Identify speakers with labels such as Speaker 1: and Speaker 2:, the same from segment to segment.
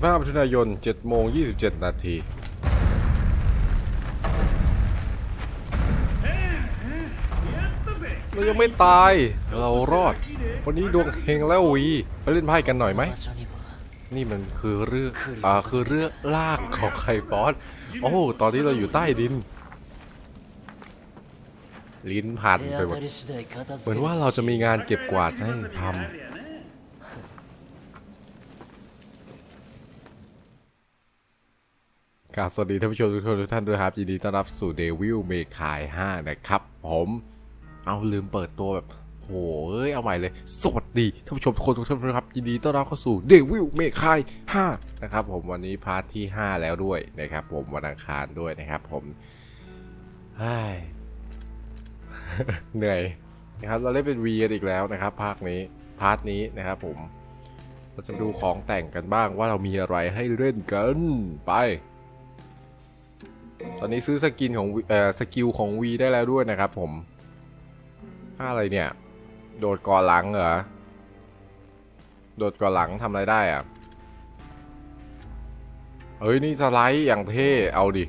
Speaker 1: 15มิถุนายน7โมง27 นาทีเรายังไม่ตาย เรารอด วันนี้ดวงเฮงแล้ววีไปเล่นไพ่กันหน่อยไหม นี่มันคือเรื่องอ่าคือเรื่องลากของไข่ฟอสโอ้ตอนนี้เราอยู่ใต้ดิน ลิ้นพันไปหมดเหมือนว่าเราจะมีงานเก็บกวาดให้ทำ กราบสวัสดีท่านผู้ชมทุกคนทุกท่านด้วยครับยินดีต้อนรับสู่ Devil May Cry 5 นะครับ ผม เอาลืมเปิดตัวแบบโหเอ้ยเอาใหม่เลย สวัสดีท่านผู้ชมทุกคนทุกท่านนะครับยินดีต้อนรับเข้าสู่ Devil May Cry 5 นะครับ ผมวันนี้พาร์ทที่ 5 แล้วด้วยนะครับ ผมวันอังคารด้วยนะครับผมเฮ้ยเหนื่อยนะครับ เราเล่นเป็น V กันอีกแล้วนะครับ ภาคนี้พาร์ทนี้นะครับ ผม เราจะดูของแต่งกันบ้างว่าเรามีอะไรให้เล่นกันไป ตอนนี้ซื้อสกินของเอ่อสกิลของ V ได้แล้วด้วยนะครับผมค่าอะไรเนี่ย โดดก่อหลังเหรอ โดดก่อหลังทำอะไรได้อะเฮ้ย นี่สไลด์อย่างเท่ เอาดิ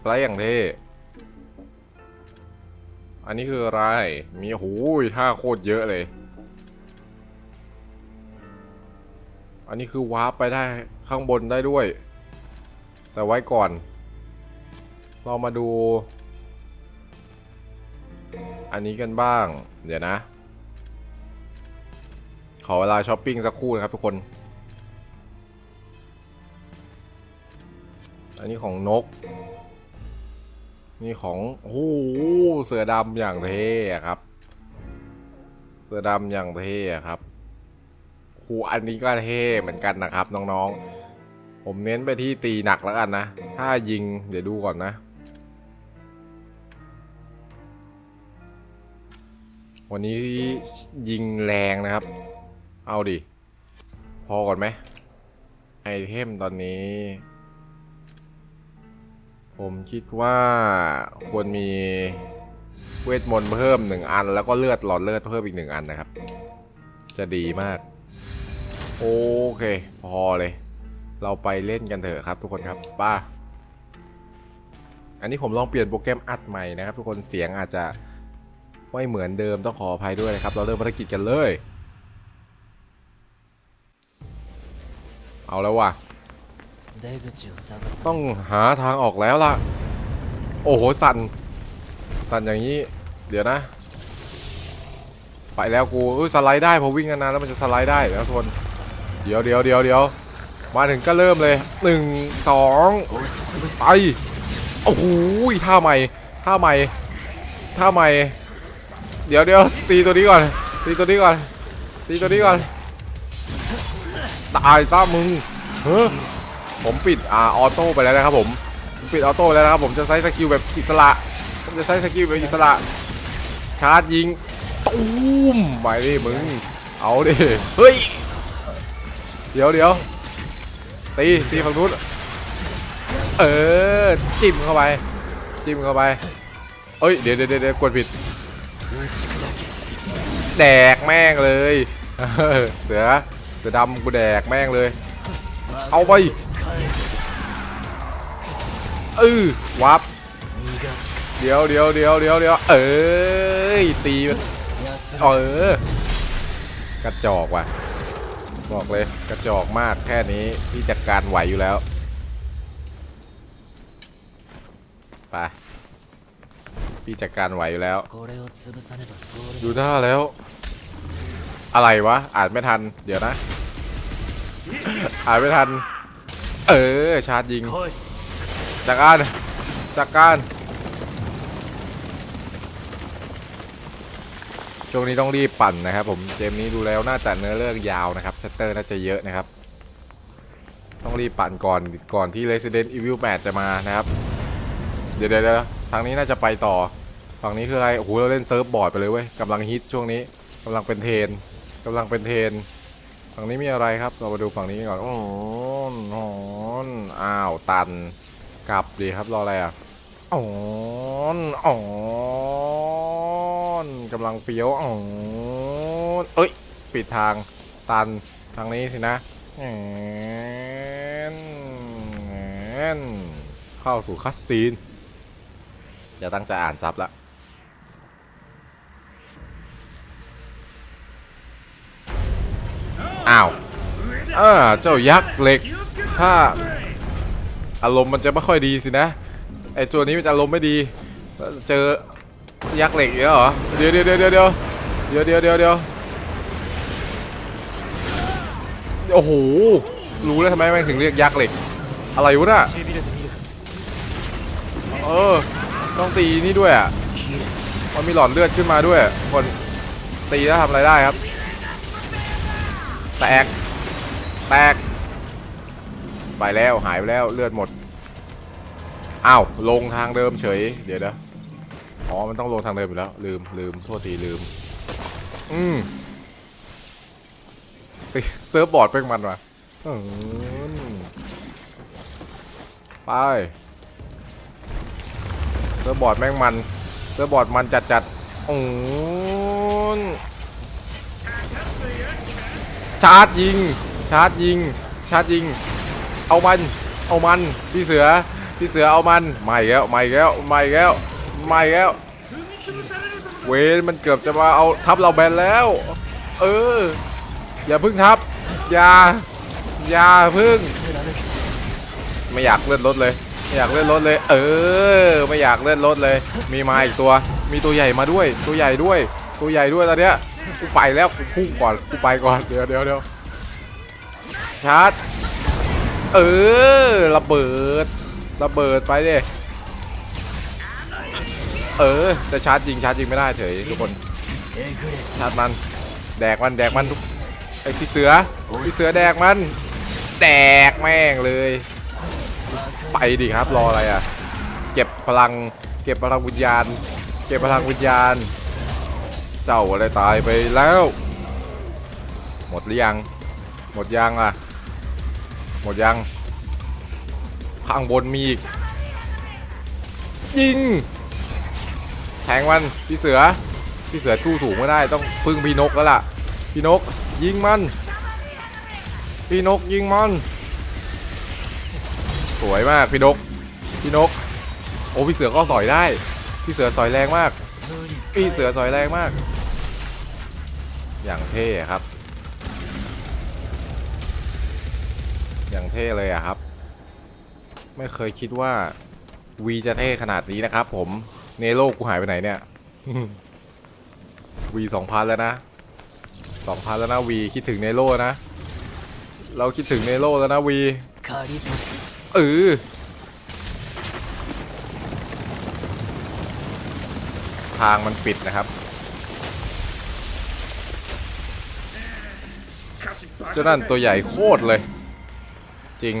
Speaker 1: สไลด์อย่างเท่ อันนี้คืออะไร มีโอ้โหท่าโคตรเยอะเลย อันนี้คือวาร์ปไปได้ข้างบนได้ด้วย แต่ไว้ก่อน เรามาดู อันนี้กันบ้าง เดี๋ยวนะ ขอเวลาช้อปปิ้งสักครู่นะครับทุกคน อันนี้ของนก นี่ของโอ้โหเสือดำอย่างเท่ครับ เสือดำอย่างเท่ครับครูอันนี้ก็เท่เหมือนกันนะครับน้องๆ ผมเน้นไปที่ตีหนักแล้วกันนะ ถ้ายิงเดี๋ยวดูก่อนนะ วันนี้ยิงแรงนะครับ เอาดิ พอก่อนไหมไอเทมตอนนี้ ผมคิดว่าควรมีเวทมนต์เพิ่มหนึ่งอัน แล้วก็เลือดหลอดเลือดเพิ่มอีกหนึ่งอันนะครับ จะดีมาก โอเค พอเลย เราไปเล่นกันเถอะครับทุกคนครับป้าอันนี้ผมลองเปลี่ยนโปรแกรมอัดใหม่นะครับทุกคนเสียงอาจจะไม่เหมือนเดิมต้องขออภัยด้วยนะครับ เราเริ่มภารกิจกันเลย เอาแล้วว่ะ ต้องหาทางออกแล้วล่ะ โอ้โหสั่น สั่นอย่างนี้ เดี๋ยวนะ ไปแล้วกูสไลด์ได้พอวิ่งนานๆแล้วมันจะสไลด์ได้แล้วทุกคน เดี๋ยวเดี๋ยวเดี๋ยวเดี๋ยว มาถึงก็เริ่มเลยหนึ่งสองไปโอ้โหท่าใหม่ท่าใหม่ท่าใหม่ เดี๋ยวเดี๋ยวตีตัวนี้ก่อน ตีตัวนี้ก่อน ตีตัวนี้ก่อน ตายซะมึงเฮ้ยผมปิดอ่าออโต้ไปแล้วนะครับผมผมปิดออโต้แล้วนะครับผมจะใช้สกิลแบบอิสระผมจะใช้สกิลแบบอิสระชาร์จยิงตูมไปดิมึงเอาดิเฮ้ยเดี๋ยวเดี๋ยว ตีตีฝั่งนู้นเออจิ้มเข้าไป จิ้มเข้าไปเอ้ยเดี๋ยวเดี๋ยวเดี๋ยวกดผิด แดกแม่งเลยเสือเสือดำกูแดกแม่งเลย เอาไปเออวับเดี๋ยวเดี๋ยวเดี๋ยวเดี๋ยวเดี๋ยวเอ้ยตีเออกระจอกว่ะ บอกเลยกระจอกมากแค่นี้พี่จัดการไหวอยู่แล้ว ไป พี่จัดการไหวอยู่แล้ว
Speaker 2: อ
Speaker 1: ยู่หน้าแล้ว อะไรวะ อ่านไม่ทัน เดี๋ยวนะ อ่านไม่ทัน เออ ชาร์จยิง จากการจากการ ช่วงนี้ต้องรีบปั่นนะครับผมเกมนี้ดูแล้วน่าจะเนื้อเรื่องยาวนะครับชัตเตอร์น่าจะเยอะนะครับ ต้องรีบปั่นก่อนก่อนที่ Resident Evil 8 จะมานะครับ เดี๋ยวเดี๋ยวทางนี้น่าจะไปต่อ ฝั่งนี้คืออะไรโอ้โหเราเล่นเซิร์ฟบอร์ดไปเลยเว้ยกำลังฮิตช่วงนี้กำลังเป็นเทรนกำลังเป็นเทรนฝั่งนี้มีอะไรครับ เรามาดูฝั่งนี้ก่อนโอ้โหอ้โหอ้าวตันกลับดีครับรออะไรอะอ๋อนอ๋ อนกำลังเฟี้ยวอ๋อเอ้ย ปิดทางตันทางนี้สินะเข้าสู่คัสซีนจะตั้งใจอ่านซับละอ้าวอ่าเจ้ายักษ์เหล็กถ้าอารมณ์มันจะไม่ค่อยดีสินะไอตัวนี้มันจะอารมณ์ไม่ดี เจอ ยักษ์เหล็กอีกแล้วเหรอ เดี๋ยวเดี๋ยวเดี๋ยวเดี๋ยวเดี๋ยวเดี๋ยวเดี๋ยวเดี๋ยวโอ้โห รู้แล้วทำไมแม่งถึงเรียกยักษ์เหล็ก อะไรวะน่ะเออ ต้องตีนี่ด้วยอะมันมีหลอดเลือดขึ้นมาด้วย คนตีแล้วทำอะไรได้ครับ แตก แตก ไปแล้วหายไปแล้วเลือดหมด อ้าว ลงทางเดิมเฉย เดี๋ยวนะ อ๋อ มันต้องลงทางเดิมอยู่แล้ว ลืมลืมโทษทีลืม อืมซิเซิร์ฟบอร์ดเป็นมันว่ะไปเซิร์ฟบอร์ดแม่งมัน เซิร์ฟบอร์ดมันจัดจัดๆอืมชาร์จยิง ชาร์จยิง ชาร์จยิง เอามัน เอามัน พี่เสือ พี่เสือเอามัน ไม่แล้ว ไม่แล้ว ไม่แล้ว ไม่แล้ว เวนมันเกือบจะมาเอาทับเราแบนแล้ว เออ อย่าพึ่งทับ อย่า อย่าพึ่ง ไม่อยากเลื่อนรถเลย ไม่อยากเลื่อนรถเลย เออ ไม่อยากเลื่อนรถเลย มีมาอีกตัว มีตัวใหญ่มาด้วย ตัวใหญ่ด้วย ตัวใหญ่ด้วยตอนเนี้ย กูไปแล้ว กูพุ่งก่อน กูไปก่อน เดี๋ยวเดี๋ยวเดี๋ยวชาร์จ เออ ระเบิด ระเบิดไปดิ เออจะชาร์จริงชาร์จริงไม่ได้เฉยทุกคนชาร์จมัน แดกมันแดกมันทุกไอพี่เสือพี่เสือแดกมัน แดกแม่งเลย ไปดิครับรออะไรอะ เก็บพลัง เก็บพลังวิญญาณ เก็บพลังวิญญาณ เจ้าอะไรตายไปแล้ว หมดหรือยัง หมดยังอะ หมดยัง ข้างบนมีอีกยิง แทงมันพี่เสือพี่เสือทู่สูงไม่ได้ต้องพึ่งพี่นกแล้วล่ะพี่นกยิงมันพี่นกยิงมันสวยมากพี่นกพี่นกโอ้พี่เสือก็สอยได้พี่เสือสอยแรงมากพี่เสือสอยแรงมาก อย่างเท่ครับ อย่างเท่เลยอะครับ ไม่เคยคิดว่าวีจะเท่ขนาดนี้นะครับผม เนโลกูหายไปไหนเนี่ยวีสองพันแล้วนะสองพันแล้วนะวีคิดถึงเนโลนะ เราคิดถึงเนโลแล้วนะวีเออทางมันปิดนะครับ เจ้านั่นตัวใหญ่โคตรเลย จริง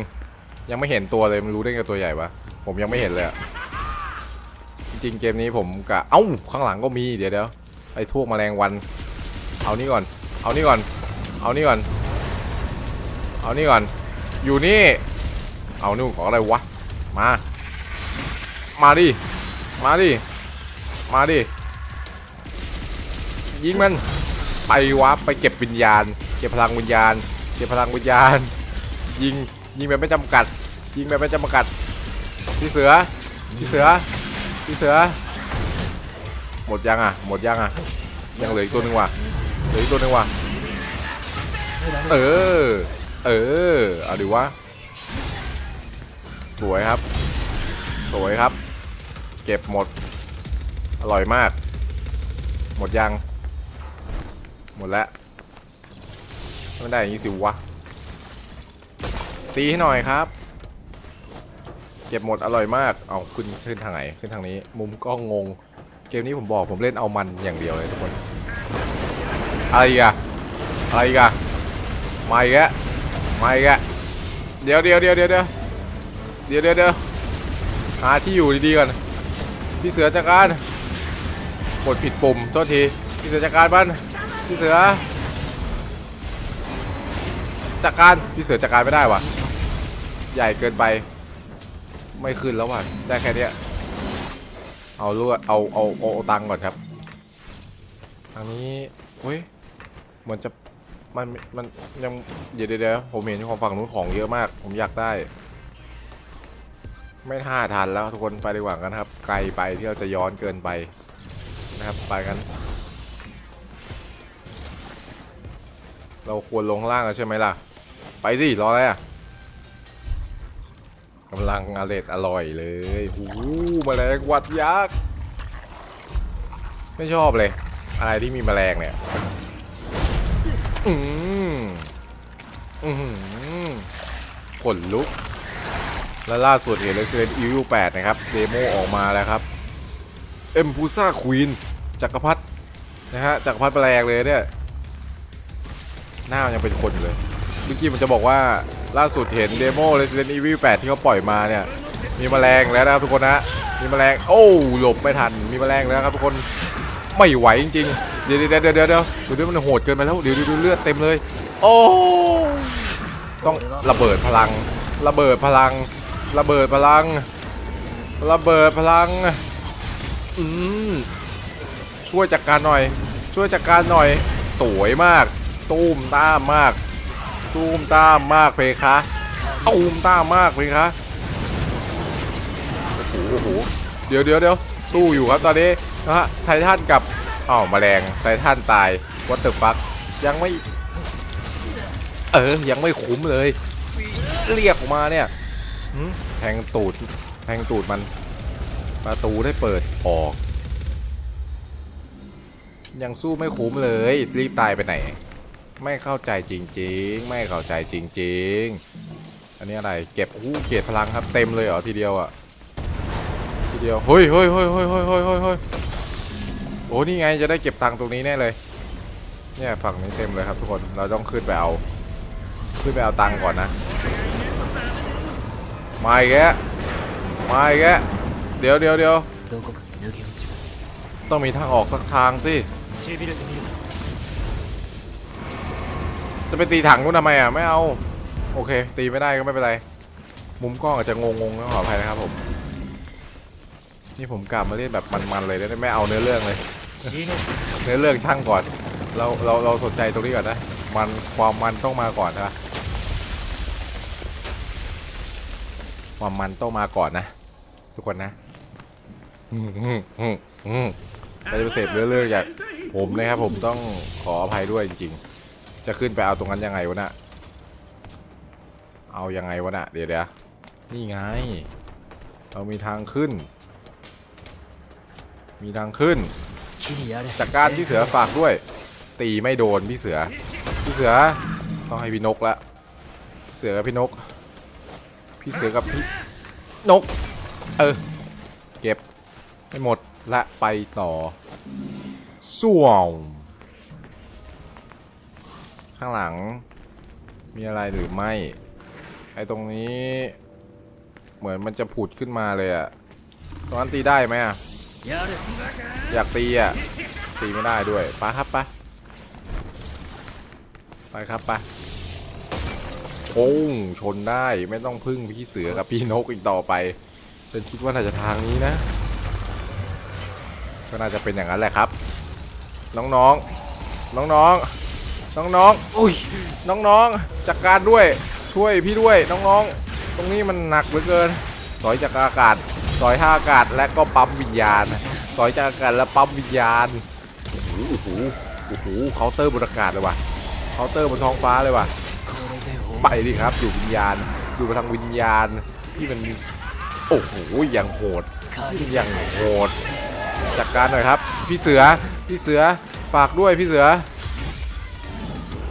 Speaker 1: ยังไม่เห็นตัวเลยมันรู้ได้ไงตัวใหญ่วะผมยังไม่เห็นเลยอะ ริงเกมนี้ผมกะเอ้าข้างหลังก็มีเดี๋ยวเดี๋ยวไอ้พวกแมลงวัน เอานี่ก่อน เอานี่ก่อน เอานี่ก่อน เอานี่ก่อน อยู่นี่ เอานู่นของอะไรวะ มา มาดิ มาดิ มาดิ ยิงมัน ไปวะไปเก็บวิญญาณ เก็บพลังวิญญาณ เก็บพลังวิญญาณ ยิง ยิงแบบไม่จำกัด ยิงแบบไม่จำกัด พี่เสือ พี่เสือ พี่เสือ หมดยังอะ หมดยังอะ ยังเหลืออีกตัวหนึ่งว่ะ เหลืออีกตัวหนึ่งว่ะ เออ เออ เอาดิวะ สวยครับ สวยครับ เก็บหมด อร่อยมาก หมดยัง หมดแล้วไม่ได้อย่างนี้สิวะ ตีให้หน่อยครับ ก็บหมดอร่อยมาก เอาขึ้นขึ้นทางไหนขึ้นทางนี้ มุมกล้องงง เกมนี้ผมบอกผมเล่นเอามันอย่างเดียวเลยทุกคน อะไรกะอะไรกอะมาอีกแล้วมาอีกแล้วเดี๋ยวเดี๋ยวเดี๋ยวเดี๋ยวเดี๋ยวเดี๋ยวเดี๋ยวเดี๋ยวหาที่อยู่ดีๆก่อนพี่เสือจัดการกดผิดปุ่มโทษทีพี่เสือจัดการบ้านพี่เสือจัดการพี่เสือจัดการไม่ได้วะใหญ่เกินไป ไม่ขึ้นแล้วว่ะได้แค่เนี้ยเอาลวดเอาเอาเอาเอาตังก่อนครับทางนี้เฮ้ยเหมือนจะมันมันยังเดี๋ยวเดี๋ยวเดียวผมเห็นของฝั่งนู้นของเยอะมาก ผมอยากได้ ไม่ท่าทันแล้วทุกคนไปดีกว่ากันครับ ไกลไปที่เราจะย้อนเกินไปนะครับไปกัน เราควรลงล่างกันใช่ไหมล่ะ ไปสิรออะไรอะ กำลังอร่อยอร่อยเลยหูแมลงวัดยักษ์ ไม่ชอบเลย อะไรที่มีแมลงเนี่ย อืมอือหือขนลุก และล่าสุดเห็น Resident Evil 8 นะครับ เดโมออกมาแล้วครับ เอ็มพูซ่าควีนจักรพรรดินะฮะจักรพรรดิแปลงเลยเนี่ย หน้ายังเป็นคนอยู่เลยเมื่อกี้มันจะบอกว่า ล่าสุดเห็นเดโม Resident Evil 8 ที่เขาปล่อยมาเนี่ย มีแมลงแล้วนะครับทุกคนนะมีแมลง โอ้หลบไม่ทัน มีแมลงแล้วครับทุกคนไม่ไหวจริงๆ เดี๋ยวเดี๋ยวเดี๋ยวเดี๋ยวเดี๋ยวเดี๋ยวมันโหดเกินไปแล้วเดี๋ยวดูเลือดเต็มเลย โอ้ต้องระเบิดพลัง ระเบิดพลัง ระเบิดพลัง ระเบิดพลังอืมช่วยจัดการหน่อย ช่วยจัดการหน่อย สวยมาก ตูมต้ามมาก ตูมตามมากเพคะตูมตามมากเพคะโอ้โหโอ้โหเดี๋ยวเดี๋ยวเดี๋ยวสู้อยู่ครับตอนนี้นะฮะไททันกับอ้าวแมลงไททันตายวัตเตอร์ฟักยังไม่ เออ ยังไม่คุ้มเลย เรียกออกมาเนี่ยแทงตูดแทงตูดมัน ประตูได้เปิดออก ยังสู้ไม่คุ้มเลย รีบตายไปไหน ไม่เข้าใจจริง ๆ ไม่เข้าใจจริง ๆ อันนี้อะไรเก็บอู้เกตพลังครับเต็มเลยเหรอทีเดียวอะทีเดียวเฮ้ยเฮ้ยเฮ้ยเฮ้ยเฮ้ยเฮ้ยเฮ้ยเฮ้โอ้นี่ไงจะได้เก็บตังค์ตรงนี้แน่เลยเนี่ยฝั่งนี้เต็มเลยครับทุกคนเราต้องขึ้นไปเอาขึ้นไปเอาตังค์ก่อนนะมาอีกแล้วมาอีกแล้วเดี๋ยวเดี๋ยวเดี๋ยวต้องมีทางออกสักทางสิ จะไปตีถังนู้นทำไมอะ ไม่เอา โอเค ตีไม่ได้ก็ไม่เป็นไร มุมกล้องอาจจะงงๆนะขออภัยนะครับผม นี่ผมกลับมาเล่นแบบมันๆเลยนะไม่เอาเนื้อเรื่องเลย เนื้อเรื่องช่างก่อน เราเราเราสนใจตรงนี้ก่อนนะ มันความมันต้องมาก่อนนะความมันต้องมาก่อนนะ ทุกคนนะเราจะไปเสพเนื้อเรื่องจากผมนะครับผมต้องขออภัยด้วยจริง ๆ จะขึ้นไปเอาตรงนั้นยังไงวะนะ่ะเอายังไงวะนะ่ะเดี๋ยวเดี๋ยวนี่ไง เรามีทางขึ้น มีทางขึ้น จากการที่เสือฝากด้วย ตีไม่โดนพี่เสือ พี่เสือต้องให้พี่นกละเสือกับพี่นก พี่เสือกับพี่นก เออ เก็บไม่หมดและไปต่อส่วง ข้างหลัง มีอะไรหรือไม่ ไอตรงนี้ เหมือนมันจะผุดขึ้นมาเลยอะตรงนั้นตีได้ไหมอะ
Speaker 2: やれ
Speaker 1: อยากตีอะตีไม่ได้ด้วยไปครับไปไปครับไปโอ้งชนได้ไม่ต้องพึ่งพี่เสือกับพี่นกอีกต่อไปฉันคิดว่าน่าจะทางนี้นะ ก็น่าจะเป็นอย่างนั้นแหละครับ น้องๆ น้องๆ น้องๆ อุ้ย น้องๆ จัดกการด้วย ช่วยพี่ด้วยน้องๆ ตรงนี้มันหนักเหลือเกิน สอยจากอากาศ สอยท่าอากาศและก็ปั๊มวิญญาณ สอยจากอากาศและปั๊มวิญญาณ โอ้โห โอ้โห เคาน์เตอร์บนอากาศเลยว่ะ เคาน์เตอร์บนท้องฟ้าเลยว่ะ ไปดิครับ อยู่วิญญาณ อยู่ไปทางวิญญาณที่มัน โอ้โห อย่างโหด อย่างโหด จัดกการหน่อยครับ พี่เสือ พี่เสือ ฝากด้วยพี่เสือ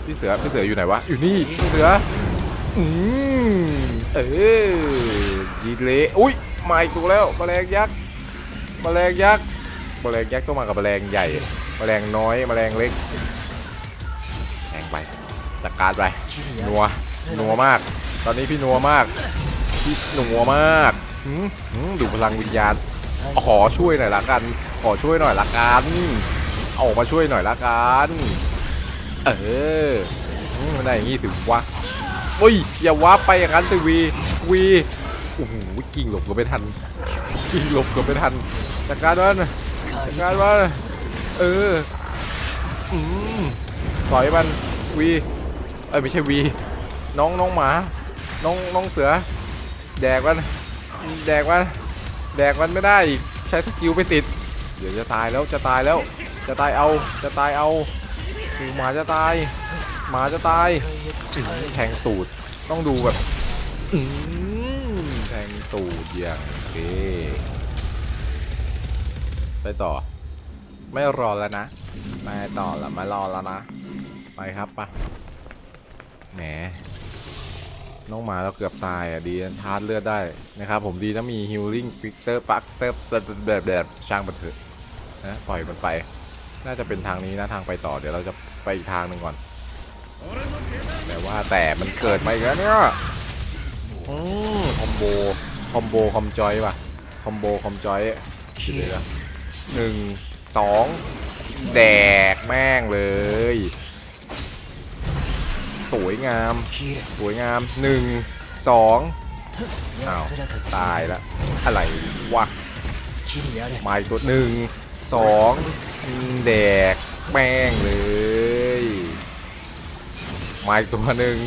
Speaker 1: พี่เสือพี่เสืออยู่ไหนวะ อยู่นี่พี่เสือ อืมเออยีเละอุ้ยมาอีกตัวแล้วแมลงยักษ์แมลงยักษ์แมลงยักษ์ต้องมากับแมลงใหญ่แมลงน้อยแมลงเล็กแทงไปจัดการไปนัวนัวมาก ตอนนี้พี่นัวมากพี่นัวมากหืมดูพลังวิญญาณขอช่วยหน่อยละกัน ขอช่วยหน่อยละกันออกมาช่วยหน่อยละกัน เออมันได้อย่างงี้ถึงวะอุ้ย อย่าวับไปอย่างนั้นสิวี วีโอ้โหกิ่งหลบก็ไม่ทัน กิ่งหลบก็ไม่ทันจัดการมันจัดการมันเอออืมสอยมันวีเอ้ยไม่ใช่วีน้องน้องหมา น้องน้องเสือ แดกมัน แดกมัน แดกมันไม่ได้อีก ใช้สกิลไม่ติด เดี๋ยวจะตายแล้วจะตายแล้ว จะตายเอา จะตายเอา หูหมาจะตาย หมาจะตายแทงตูดต้องดูแบบแทงตูดอย่างเท่ไปต่อ ไม่รอแล้วนะไม่ต่อละไม่รอแล้วนะ ไปครับปะแหมน้องหมาเราเกือบตายอะดีนทาร์ดเลือดได้นะครับ ผมดีนะมีฮิลลิ่งฟิกเตอร์ปักเตอร์แบบแบบช่างมันเถอะนะปล่อยมันไป น่าจะเป็นทางนี้นะทางไปต่อเดี๋ยวเราจะไปอีกทางหนึ่งก่อน แต่ว่าแต่มันเกิดมาอีกแล้วเนี่ยอืมคอมโบคอมโบคอมจอยป่ะคอมโบคอมจอยคือเลยนะหนึ่งสองแดกแม่งเลย สวยงาม สวยงามหนึ่งสองอ้าวตายละอะไรวะมาอีกตัวหนึ่งสอง แดกแป้งเลย มาอีกตัวหนึ่ง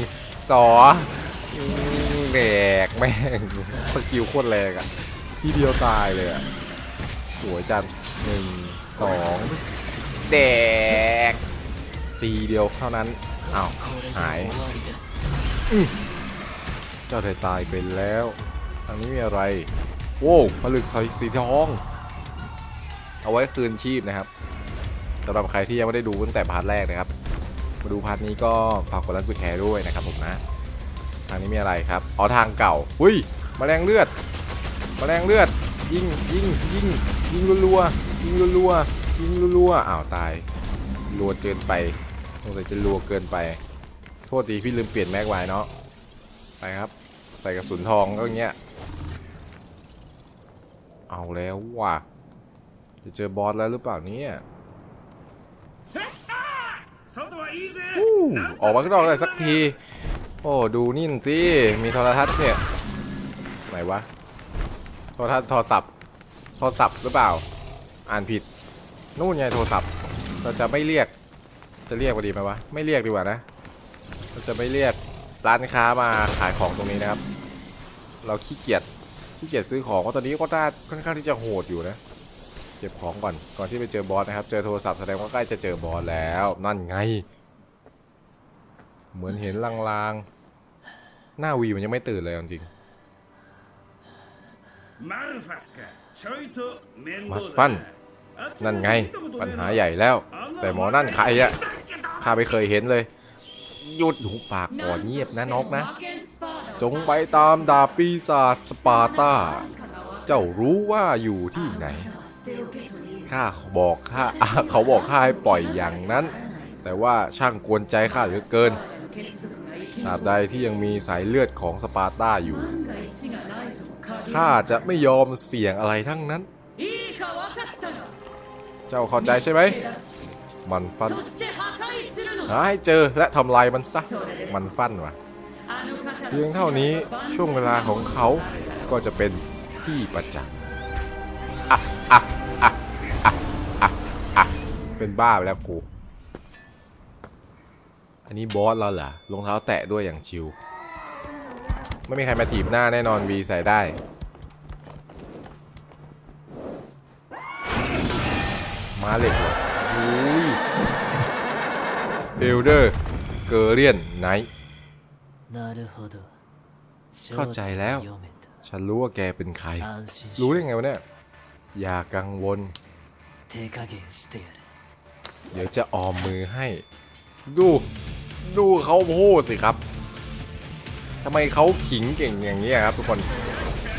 Speaker 1: สอแดกแม่งสกิลโคตรแรงอะที่เดียวตายเลยอะสวยจังหนึ่งสองแดกตีเดียวเท่านั้นอ้าวหายเจ้าเธอตายไปแล้วทางนี้มีอะไรโว้ผลึกไทยสีทอง เอาไว้คืนชีพนะครับ สำหรับใครที่ยังไม่ได้ดูตั้งแต่พาร์ทแรกนะครับ มาดูพาร์ทนี้ก็ฝากกดไลค์กดแชร์ด้วยนะครับผมนะ ทางนี้มีอะไรครับ อ๋อทางเก่า อุ้ยมแมลงเลือดมแมลงเลือด ยิงยิงยิงยิงรัวๆยิงรัวๆยิงรัวๆอ้าวตายรัวเกินไปสงสัยจะรัวเกินไป โทษดีพี่ลืมเปลี่ยนแม็กไว้เนาะ ไปครับ ใส่กระสุนทองก็อย่างเงี้ย เอาแล้วว่ะ จะเจอบอสแล้วหรือเปล่าเนี่ย อู้ออกมาข้างนอกเลยสักที โอ้ ดูนี่สิ มีโทรทัศน์เนี่ย ไหนวะ โทรทัศน์โทรศัพท์ โทรศัพท์หรือเปล่า อ่านผิด นู่นไงโทรศัพท์ เราจะไม่เรียก จะเรียกว่าดีไหมวะ ไม่เรียกดีกว่านะ เราจะไม่เรียกร้านค้ามาขายของตรงนี้นะครับ เราขี้เกียจ ขี้เกียจซื้อของเพราะตอนนี้ก็น่าค่อนข้างที่จะโหดอยู่นะ เจ็บของก่อน ก่อนที่ไปเจอบอสนะครับ เจอโทรศัพท์แสดงว่าใกล้จะเจอบอสแล้ว นั่นไง เหมือนเห็นลางๆ หน้าวีมันยังไม่ตื่นเลยจริงมาสปันนั่นไง ปัญหาใหญ่แล้ว แต่หมอนั่นใครอะข้าไม่เคยเห็นเลย หยุดหูปากก่อนเงียบนะนกนะ จงไปตามดาปีศาสปาตา เจ้ารู้ว่าอยู่ที่ไหน ข้าบอกข้าเขาบอกข้าให้ปล่อยอย่างนั้น แต่ว่าช่างกวนใจข้าเหลือเกินตราบใดที่ยังมีสายเลือดของสปาร์ตาอยู่ข้าจะไม่ยอมเสี่ยงอะไรทั้งนั้น เจ้าเข้าใจใช่ไหม มันฟันหาให้เจอและทำลายมันซะ มันฟันวะเพียงเท่านี้ช่วงเวลาของเขาก็จะเป็นที่ประจักษ์ เป็นบ้าไปแล้วกู อันนี้บอสเราเหรอลงเท้าแตะด้วยอย่างชิว ไม่มีใครมาถีบหน้าแน่นอนวีใส่ได้มาเหล็กอุ้ยเอลเดอร์เกเรียนไนท์เข้าใจแล้ว ฉันรู้ว่าแกเป็นใคร รู้ได้ไงวะเนี่ย อย่ากังวล เดี๋ยวจะออมมือให้ ดู ดูเขาพูดสิครับทำไมเขาขิงเก่งอย่างนี้ครับทุกคน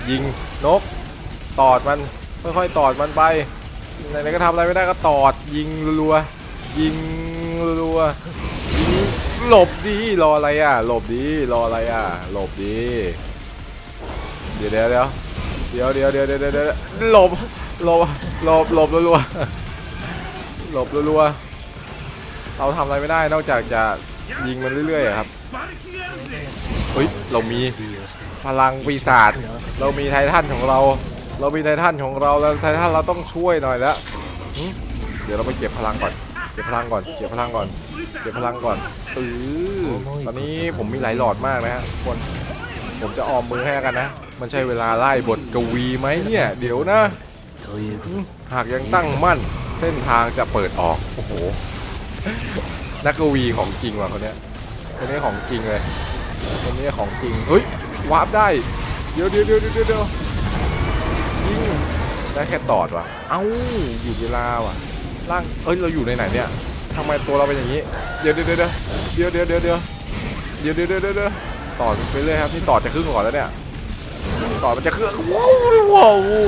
Speaker 1: ยิงนก ตอดมัน ค่อยๆ ตอดมันไปอะไรก็ทำอะไรไม่ได้ก็ตอด ยิงรัวๆยิงรัวๆยิงหลบดีรออะไรอะ หลบดีรออะไรอะ หลบดี เดี๋ยวเดี๋ยว เดี๋ยวเดี๋ยวเดี๋ยวเดี๋ยวเดี๋ยวหลบหลบหลบหลบรัวๆหลบรัวๆเราทำอะไรไม่ได้นอกจากจะยิงมันเรื่อยๆครับเฮ้ยเรามีพลังปีศาจเรามีไททันของเรา เรามีไททันของเราแล้วไททันเราต้องช่วยหน่อยแล้วเดี๋ยวเราไปเก็บพลังก่อนเก็บพลังก่อนเก็บพลังก่อนเก็บพลังก่อนเออตอนนี้ผมมีหลายหลอดมากนะฮะคนผมจะออมมือให้กันนะ มันใช่เวลาไล่บทกวีไหมเนี่ย เดี๋ยวนะ หากยังตั้งมั่น เส้นทางจะเปิดออก โอ้โห นักกวีของจริงว่ะคนเนี้ยคนนี้ของจริงเลยคนนี้ของจริง เฮ้ย วาร์ปได้ เดี๋ยวเดี๋ยวเดี๋ยวเดียวเดียวงได้แค่ตอดว่ะ เอ้า อยู่เวลาว่ะ ร่าง เอ้ย เราอยู่ในไหนเนี่ยทำไมตัวเราเป็นอย่างนี้ เดี๋ยวเดี๋ยวเดี๋ยวเดี๋ยวเดี๋ยวเดี๋ยวเดี๋ยวเดี๋ยวเดี๋ยวเดียวต่อไปเลยครับ นี่ต่อจะครึ่งก่อนแล้วเนี่ย ต่อมันจะเครื่องว้าวว้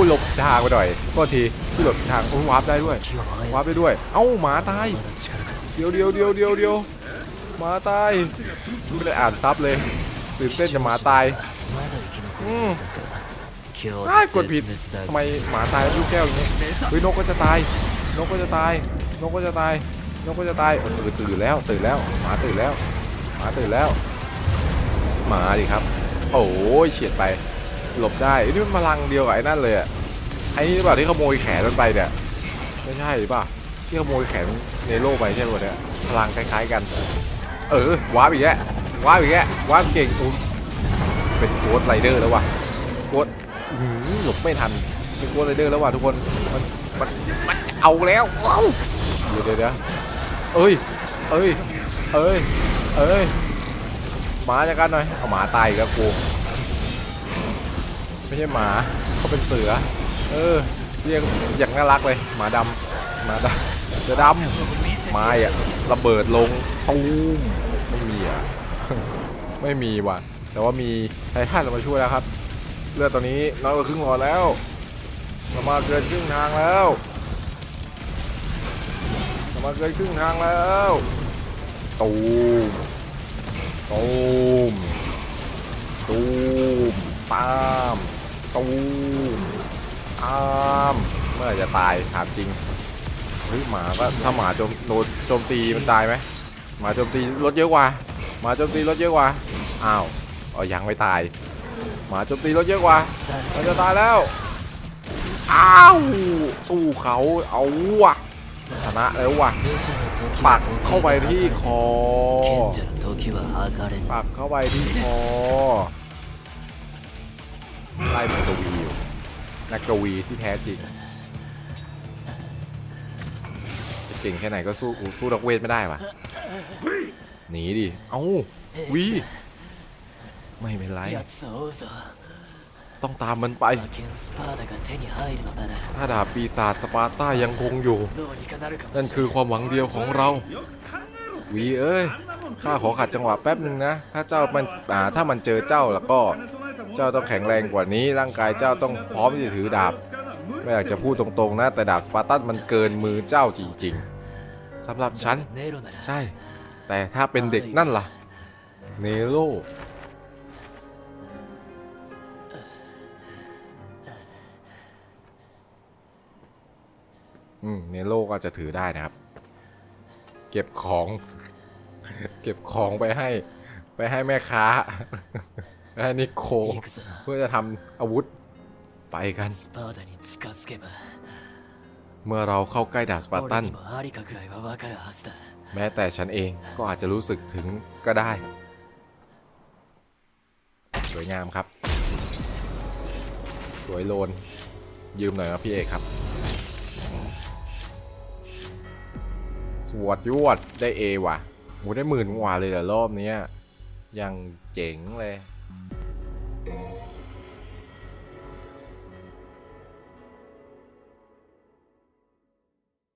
Speaker 1: หลบทางไปหน่อยก็ทีที่หลบทางโอ้วาร์ปได้ด้วยวาร์ปได้ด้วย เอ้าหมาตายเดียวเดียวเดียวเดียวเดียวหมาตายไม่ได้อ่านซับเลยตื่นเต้นจะหมาตายอืมได้กดผิดทำไมหมาตายแล้วลูกแก้วอย่างนี้เฮ้ยนกก็จะตาย นกก็จะตาย นกก็จะตาย นกก็จะตายตื่นตื่นแล้วตื่นแล้วหมาตื่นแล้วหมาตื่นแล้วหมาดิครับ โอ้ยเฉียดไป หลบได้ไอ้นี่มันพลังเดียวกับไอ้นั่นเลยอะไอ้นี่หรือเปล่าที่ขโมยแขนมันไปเนี่ยไม่ใช่หรือเปล่าที่ขโมยแขนเนโร่ไปใช่ไหมเนี่ยพลังคล้ายๆกัน เออว้าบอีกแล้วว้าบอีกแล้วว้าบเก่งอุ้ยเป็นโกดไรเดอร์แล้วว่ะโกดอื้อหือหลบไม่ทันเป็นโกดไรเดอร์แล้วว่ะทุกคนมันมันมันจะเอาแล้วเอาเดี๋ยวเดี๋ยวเดียวเอ้ยเอ้ยเอ้ยเอ้ยหมาจัดการหน่อยเอาหมาตายอีกแล้วกู ไม่ใช่หมาเขาเป็นเสือ เออ เรียกอย่างน่ารักเลย หมาดำหมาดำเสือดำไม้อะระเบิดลงตูมไม่มีอะ ไม่มีว่ะ แต่ว่ามีไททันมาช่วยแล้วครับ เลือดตอนนี้น้อยกว่าครึ่งหลอดแล้วเรามาเกินครึ่งทางแล้วเรามาเกินครึ่งทางแล้วตูมตูมตูมตาม ตูอามเมื่อจะตายถามจริงเฮ้ยหมาก็ถ้าหมาโจมโดนโจมตีมันตายไหมหมาโจมตีรถเยอะกว่าหมาโจมตีรถเยอะกว่าอ้าวอ๋ยังไม่ตายหมาโจมตีรถเยอะกว่ามันจะตายแล้วอ้าวสู้เขาเอาวะชนะแล้ววะปักเข้าไปที่คอปักเข้าไปที่คอ ไล่มันกวีอยู่นักกวีที่แท้จริงจะเก่งแค่ไหนก็สู้สู้ดักเวทไม่ได้วะหนีดิ เอาวี ไม่เป็นไร ต้องตามมันไปถ้าดาบปีศาจสปาร์ต้ายังคงอยู่ นั่นคือความหวังเดียวของเรา วีเอ้ยข้าขอขัดจังหวะแป๊บหนึ่งนะ ถ้าเจ้ามันถ้ามันเจอเจ้าแล้วก็ เจ้าต้องแข็งแรงกว่านี้ ร่างกายเจ้าต้องพร้อมที่จะถือดาบ ไม่อยากจะพูดตรงๆนะ แต่ดาบสปาร์ตันมันเกินมือเจ้าจริงๆสำหรับฉัน ใช่ แต่ถ้าเป็นเด็กนั่นล่ะ เนโรอืมเนโรก็จะถือได้นะครับ เก็บของ เก็บของไปให้ ไปให้แม่ค้า แลนิโคเพื่อจะทำอาวุธไปกัน เมื่อเราเข้าใกล้ดาบสปาร์ตัน แม้แต่ฉันเองก็อาจจะรู้สึกถึงก็ได้ สวยงามครับ สวยโลน ยืมหน่อยครับพี่เอกครับ สวดยวดได้เอว่ะหมูได้หมื่นกว่าเลยเหรอรอบนี้ยังเจ๋งเลย